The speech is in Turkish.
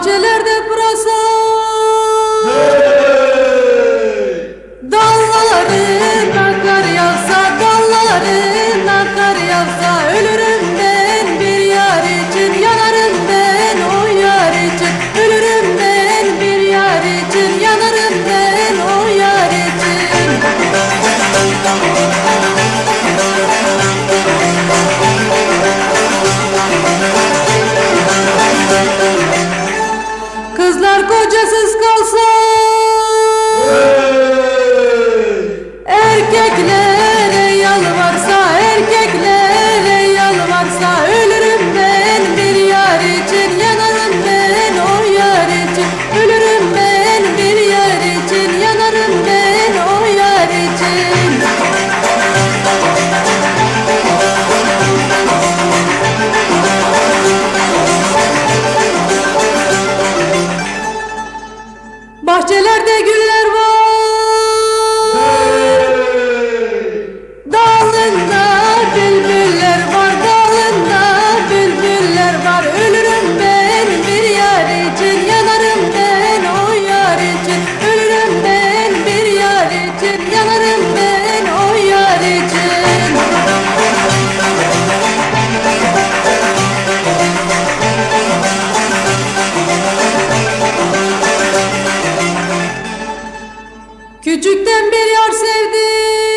bahçelerde pırasa. kocasız kalsın hey! Erkeklere yalvarsa erkekler Bahçelerde güller Küçükten bir yar sevdim.